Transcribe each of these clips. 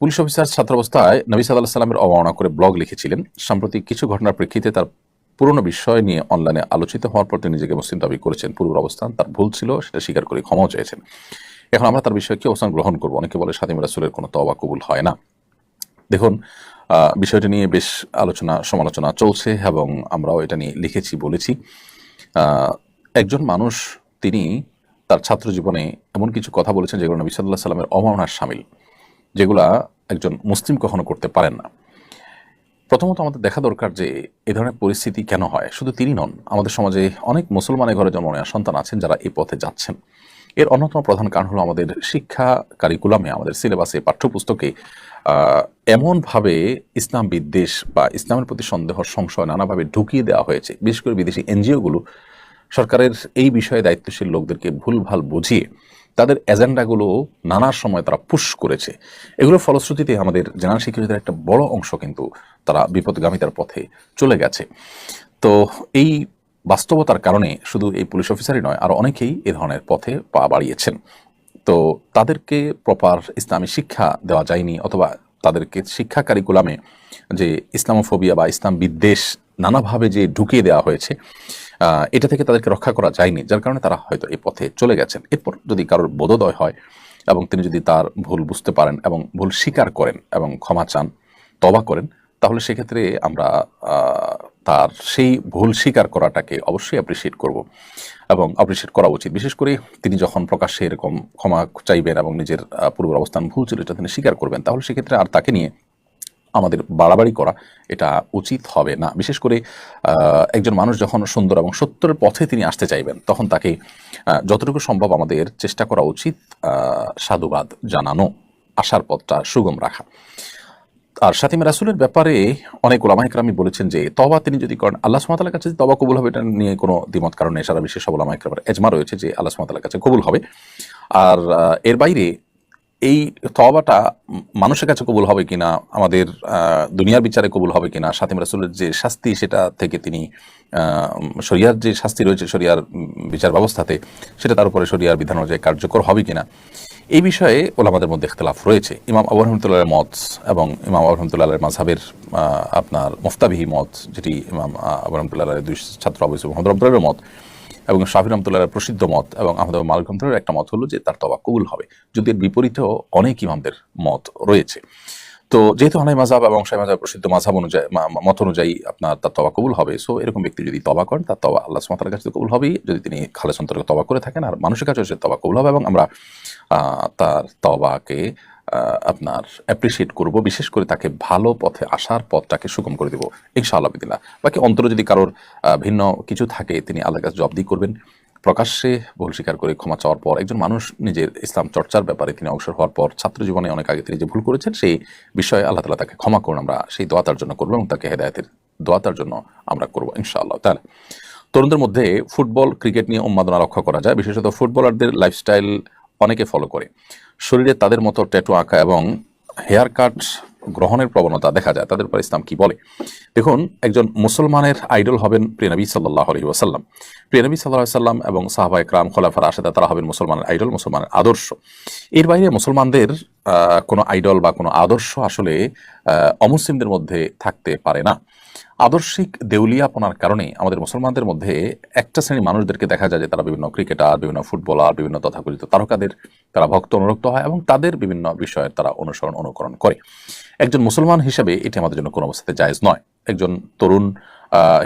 Police officer ছাত্রাবস্থায় নবী সাল্লাহ সাল্লামের অবমাননা করে ব্লগ লিখেছিলেন। সাম্প্রতিক কিছু ঘটনার প্রেক্ষিতে তার পুরনো বিষয় নিয়ে অনলাইনে আলোচিত হওয়ার পর তিনি নিজেকে মুসলিম দাবি করেছেন। পূর্বের অবস্থান তার ভুল ছিল, সেটা স্বীকার করে ক্ষমাও চেয়েছেন। এখন আমরা তার বিষয়ে কি অবস্থান গ্রহণ করব। অনেকে বলে সাদিম রাসুলের কোনো তবা কবুল হয় না। দেখুন বিষয়টি নিয়ে বেশ আলোচনা, সমালোচনা চলছে এবং আমরাও এটা নিয়ে লিখেছি, বলেছি। একজন মানুষ, তিনি তার ছাত্র জীবনে এমন কিছু কথা বলেছেন যেগুলো নবী সাল্লাহ সাল্লামের অমানার সামিল। যেগুলা একজন মুসলিম কখনো করতে পারেন না। প্রথমত আমাদের দেখা দরকার যে এ ধরনের পরিস্থিতি কেন হয়। শুধু তিনি নন, আমাদের সমাজে অনেক মুসলমানের ঘরে জন্ম নেওয়া সন্তান আছেন যারা এই পথে যাচ্ছেন। এর অন্যতম প্রধান কারণ হলো আমাদের শিক্ষা কারিকুলামে, আমাদের সিলেবাসে, পাঠ্যপুস্তকে এমনভাবে ইসলাম বিদ্বেষ বা ইসলামের প্রতি সন্দেহ, সংশয় নানাভাবে ঢুকিয়ে দেওয়া হয়েছে। বিশেষ করে বিদেশি এনজিওগুলো সরকারের এই বিষয়ে দায়িত্বশীল লোকদেরকে ভুলভাল বুঝিয়ে তাদের এজেন্ডাগুলো নানার সময় তারা পুশ করেছে। এগুলোর ফলশ্রুতিতে আমাদের জেনারেল শিক্ষিতদের একটা বড় অংশ কিন্তু তারা বিপদগামিতার পথে চলে গেছে। তো এই বাস্তবতার কারণে শুধু এই পুলিশ অফিসারই নয়, আর অনেকেই এ ধরনের পথে পা বাড়িয়েছেন। তো তাদেরকে প্রপার ইসলামী শিক্ষা দেওয়া যায়নি অথবা তাদেরকে শিক্ষা কারিকুলামে যে ইসলামোফোবিয়া বা ইসলাম বিদ্বেষ নানাভাবে যে ঢুকিয়ে দেওয়া হয়েছে এটা থেকে তাদেরকে রক্ষা করা যায়নি, যার কারণে তারা হয়তো এ পথে চলে গেছেন। এরপর যদি কারোর বোধোদয় হয় এবং তিনি যদি তার ভুল বুঝতে পারেন এবং ভুল স্বীকার করেন এবং ক্ষমা চান তবা করেন, তাহলে সেক্ষেত্রে আমরা তার সেই ভুল স্বীকার করাটাকে অবশ্যই অ্যাপ্রিসিয়েট করব এবং অ্যাপ্রিসিয়েট করা উচিত। বিশেষ করে তিনি যখন প্রকাশ্যে এরকম ক্ষমা চাইবেন এবং নিজের পূর্বের অবস্থান ভুল ছিল এটা তিনি স্বীকার করবেন, তাহলে সেক্ষেত্রে আর তাকে নিয়ে আমাদের বাড়াবাড়ি করা এটা উচিত হবে না। বিশেষ করে একজন মানুষ যখন সুন্দর এবং সত্যের পথে তিনি আসতে চাইবেন, তখন তাকে যতটুকু সম্ভব আমাদের চেষ্টা করা উচিত সাধুবাদ জানানো আসার পথটা সুগম রাখা। আর সাথিমা রাসুলের ব্যাপারে অনেক ওলামাইকরামি বলেছেন যে তবা তিনি যদি করেন, আল্লাহ সুমাতালের কাছে তবা কবুল হবে, এটা নিয়ে কোনো দ্বিমত কারণে সারা বিশ্বের সব ওলামাইকরামের এজমা রয়েছে যে আল্লাহ সুমাতালের কাছে কবুল হবে। আর এর বাইরে এই তবাটা মানুষের কাছে কবুল হবে কিনা, আমাদের দুনিয়ার বিচারে কবুল হবে কিনা সাথিম রাসুলের যে শাস্তি সেটা থেকে তিনি শরিয়ার যে শাস্তি রয়েছে শরিয়ার বিচার ব্যবস্থাতে, সেটা তার উপরে শরিয়ার বিধান অনুযায়ী কার্যকর হবে কিনা। এই বিষয়ে ওলামাদের মধ্যে ইখতলাফ রয়েছে। ইমাম আবু রহমতুল্লাহের মত এবং ইমাম আবু রহমতুল্লাহের মাঝহাবের আপনার মুফতাবিহি মত, যেটি ইমাম আবু রহমতুল্লাহের দুই ছাত্র আবু ইসুফ মোহাম্মদ রহমতুল্লাহের মত এবং শাহির রহমতুল্লাহের প্রসিদ্ধ মত এবং আহমদ মালিক রহমতুল্লাহের একটা মত হলো যে তার তবা কবুল হবে। যদি এর বিপরীতেও অনেক ইমামদের মত রয়েছে। তো যেহেতু হানাই মাজাব এবং শাহ মাজাব প্রসিদ্ধ মাঝাব অনুযায়ী মত অনুযায়ী আপনার তার তবা কবুল হবে। সো এরকম ব্যক্তি যদি তবা করেন, তার তবা আল্লাহ সুমাতার কাছে কবুল হবেই যদি তিনি খালেস অন্তর্গত তবা করে থাকেন, আর মানুষের কাছে সে তবা কবুল হবে এবং আমরা তার তবাকে আপনার অ্যাপ্রিসিয়েট করব, বিশেষ করে তাকে ভালো পথে আসার পথটাকে সুগম করে দেবো, ইনশাআল্লাহ বিদিল্লাহ বাকি অন্তরে যদি কারোর ভিন্ন কিছু থাকে, তিনি আল্লাহর কাছে জবাবদি করবেন। প্রকাশ্যে ভুল স্বীকার করে ক্ষমা চাওয়ার পর একজন মানুষ নিজের ইসলাম চর্চার ব্যাপারে তিনি অবসর হওয়ার পর ছাত্র জীবনে অনেক আগে তিনি যে ভুল করেছেন, সেই বিষয়ে আল্লাহ তালা তাকে ক্ষমা করুন, আমরা সেই দোয়া তার জন্য করব এবং তাকে হেদায়তের দোয়া তার জন্য আমরা করব ইনশাআল্লাহ। তাহলে তরুণদের মধ্যে ফুটবল, ক্রিকেট নিয়ে উন্মাদনা রক্ষা করা যায়, বিশেষত ফুটবলারদের লাইফস্টাইল অনেকে ফলো করে। শরীরে তাদের মতো ট্যাটু আঁকা এবং হেয়ার কাট গ্রহণের প্রবণতা দেখা যায়, তাদের উপর ইসলাম কি বলে? দেখুন, একজন মুসলমানের আইডল হবেন প্রিয়নবী সাল্লাহ আলহি ওয়াসাল্লাম। প্রিয়নবী সাল্লাহ সাল্লাম এবং সাহাবা একরাম, খোলাফার আশেদা তারা হবেন মুসলমানের আইডল, মুসলমানের আদর্শ। এর বাইরে মুসলমানদের কোনো আইডল বা কোনো আদর্শ আসলে অমুসলিমদের মধ্যে থাকতে পারে না। আদর্শিক দেউলিয়াপনার কারণে আমাদের মুসলমানদের মধ্যে একটা শ্রেণির মানুষদেরকে দেখা যায় যে তারা বিভিন্ন ক্রিকেটার, বিভিন্ন ফুটবলার, বিভিন্ন তথাকথিত তারকাদের তারা ভক্ত অনুরক্ত হয় এবং তাদের বিভিন্ন বিষয়ের তারা অনুসরণ, অনুকরণ করে। একজন মুসলমান হিসেবে এটি আমাদের জন্য কোনো অবস্থাতে জায়েজ নয়। একজন তরুণ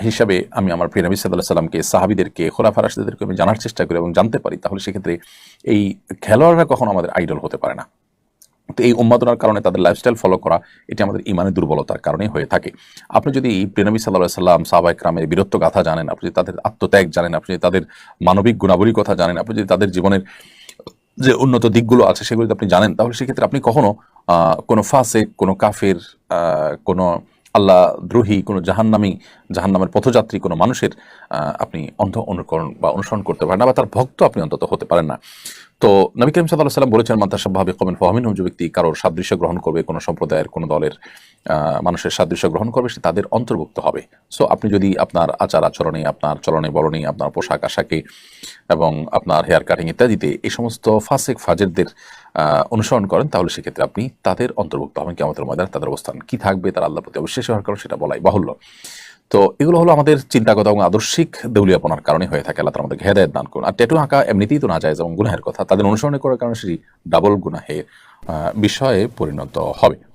হিসাবে আমি আমার প্রিয় নবী সাল্লাহ সাল্লামকে, সাহাবিদেরকে, খোলাফা আমি জানার চেষ্টা করি এবং জানতে পারি, তাহলে সেক্ষেত্রে এই খেলোয়াড়রা কখনো আমাদের আইডল হতে পারে না। তো এই উন্মাদনার কারণে তাদের লাইফস্টাইল ফলো করা, এটি আমাদের ইমানের দুর্বলতার কারণে হয়ে থাকে। আপনি যদি প্রেনবী সাল্লাহ সাল্লাম সাহবাইক রামের বীরত্ব গাথা জানেন, আপনি যদি তাদের আত্মত্যাগ জানেন, আপনি যদি তাদের মানবিক গুণাবলীর কথা জানেন, আপনি যদি তাদের জীবনের যে উন্নত দিকগুলো আছে সেগুলো আপনি জানেন, তাহলে সেক্ষেত্রে আপনি কখনো কোনো ফাঁসে কোনো কাফের কোনো আল্লাহ দ্রোহী, কোনো জাহান্নামী, জাহান্নামের পথযাত্রী, কোনো মানুষের আপনি অন্ধ অনুকরণ বা অনুসরণ করতে পারেন না বা তার ভক্ত আপনি অন্তত হতে পারেন না। তো নবী করিম সাল্লাহ সাল্লাম বলেছেন মান্তাসাভাবে কমেন ফহমিন যে ব্যক্তি কারোর সাদৃশ্য গ্রহণ করবে, কোনো সম্প্রদায়ের, কোনো দলের মানুষের সাদৃশ্য গ্রহণ করবে, সে তাদের অন্তর্ভুক্ত হবে। সো আপনি যদি আপনার আচার আচরণে, আপনার চলনে বলনে, আপনার পোশাক আশাকে এবং আপনার হেয়ার কাটিং ইত্যাদিতে এই সমস্ত ফাসেক, ফাজেরদের অনুসরণ করেন, তাহলে সেক্ষেত্রে আপনি তাদের অন্তর্ভুক্ত হবেন। কেমতের ময়দানে তাদের অবস্থান কি থাকবে, তার আল্লাহ প্রতি অবিশ্বাসী হওয়ার কারণ সেটা বলাই বাহুল্য। তো এগুলো হলো আমাদের চিন্তাগত এবং আদর্শিক দেউলিয়াপনার কারণে হয়ে থাকে। আল্লাহ আমাদের হেদায়ত দান করুন। আর ট্যাটু আঁকা এমনিতেই তো না যায় এবং গুনাহের কথা। তাদের অনুসরণ করার কারণে সেটি ডাবল গুনাহের বিষয়ে পরিণত হবে।